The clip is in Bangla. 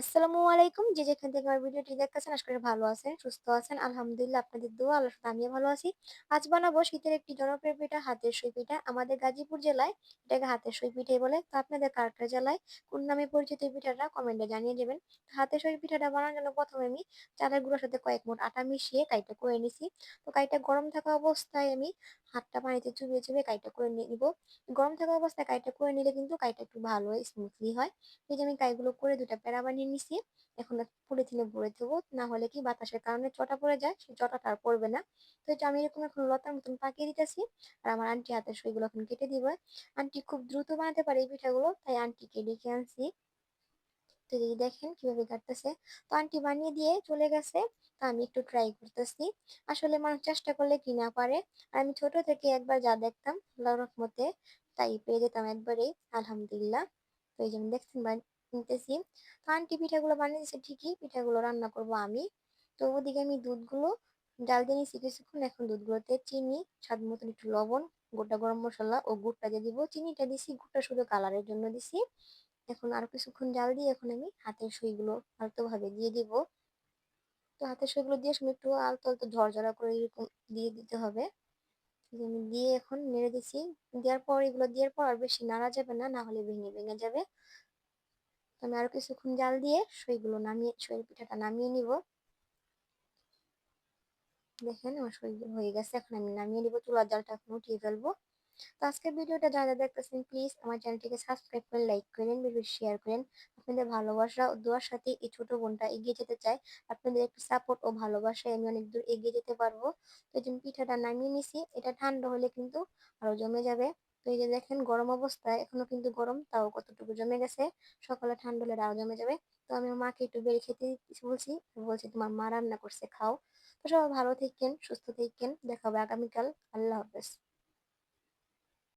আসসালামু আলাইকুম। যে যেখান থেকে আমার ভিডিওটি দেখতেছেন আশা করি ভালো আছেন, সুস্থ আছেন। আলহামদুলিল্লাহ আপনাদের দোয়া আল্লাহর সাথে আমিও ভালো আছি। আজ বানাবো শীতের একটি জনপ্রিয় পিঠা হাতের সুই পিঠা। আমাদের গাজীপুর জেলায় এটাকে হাতের সুই পিঠে বলে। তো আপনাদের কার কার জেলায় কোন নামে পরিচিত পিঠাটা কমেন্টে জানিয়ে দেবেন। হাতের সুই পিঠাটা বানানোর জন্য প্রথমে আমি চালের গুঁড়োর সাথে কয়েক মোট আটা মিশিয়ে কাইটা করে নিছি। তো কাইটা গরম থাকা অবস্থায় আমি হাতটা পানিতে চুবিয়ে চুবিয়ে কাইটা করে নিব। গরম থাকা অবস্থায় কাইটা করে নিলে কিন্তু কাইটা একটু ভালো স্মুথলি হয়। এই যে আমি কাইগুলো করে দুটা প্যারা বানিয়ে নিছি এখন পলিথিনে ভরে দেবো। না হলে কি বাতাসের কারণে চটা পড়ে যায়, সেই চটাটা আর পড়বে না। তো এটা আমি এরকম এখন লতার মতন পাকিয়ে দিতেছি আর আমার আন্টি হাতের সইগুলো এখন কেটে দিবে। আন্টি খুব দ্রুত বানাতে পারে এই পিঠাগুলো, তাই আন্টিকে ডেকে আনছি। তো এই দেখেন কীভাবে কাটতেছে। তো আন্টি বানিয়ে দিয়ে চলে গেছে, তো আমি একটু ট্রাই করতেছি। আসলে মানুষ চেষ্টা করলে কি না পারে। আর আমি ছোট থেকে একবার যা দেখতাম, আল্লাহর মতে তাই পেয়ে যেতাম একবারেই, আলহামদুলিল্লাহ। তো এই জন্য দেখছেন নিতেছি তো আন্টি পিঠাগুলো বানিয়ে দিচ্ছে ঠিকই, পিঠাগুলো রান্না করব আমি। তো ওদিকে আমি দুধগুলো, ডাল দিয়ে নিচ্ছি কিছুক্ষণ, এখন দুধগুলোতে চিনি, স্বাদ মতন একটু লবণ, গোটা গরম মশলা ও গুড়টা দিয়ে দিব। চিনিটা দিছি, গুড়টা শুধু কালারের জন্য দিছি। এখন আরও কিছুক্ষণ জাল দিয়ে এখন আমি হাতের সুইগুলো ভাবে দিয়ে দিব। তো হাতের সুইগুলো দিয়ে শুনে একটু আলতো আলতো ঝরঝরা করে এরকম দিয়ে দিতে হবে। আমি দিয়ে এখন নেড়ে দিছি। দেওয়ার পর, এগুলো দেওয়ার পর আর বেশি নাড়া যাবে না না হলে ভেঙে ভেঙে যাবে। আমি আরও কিছুক্ষণ জাল দিয়ে সইগুলো নামিয়ে সই পিঠাটা নামিয়ে নিব। দেখেন আমার সই হয়ে গেছে, এখন আমি নামিয়ে নিব চুলার জালটা এখন উঠিয়ে ফেলব। তো আজকের ভিডিওটা যারা দেখতেছেন প্লিজ আমার চ্যানেলটিকে সাবস্ক্রাইব করে লাইক করেন ভিডিও শেয়ার করেন। আপনাদের ভালোবাসা ও দোয়ার সাথে এই ছোট বোনটা এগিয়ে যেতে চায়, আপনাদের একটু সাপোর্ট ও ভালোবাসায় আমি অনেক দূর এগিয়ে যেতে পারব। তো এই পিঠাটা নামিয়ে নিছি, এটা ঠান্ডা হলে কিন্তু আরও জমে যাবে। তো এই যে দেখেন গরম অবস্থায় এখনও কিন্তু গরম, তাও কতটুকু জমে গেছে, সকালে ঠান্ডা হলে জমে যাবে। তো আমি মাকে একটু বেড়ে খেতে বলছি বলছি তোমার মা রান্না করছে, খাও। তো সবাই ভালো থাকেন, সুস্থ থাকেন দেখা হবে আগামীকাল, আল্লাহ হাফেজ।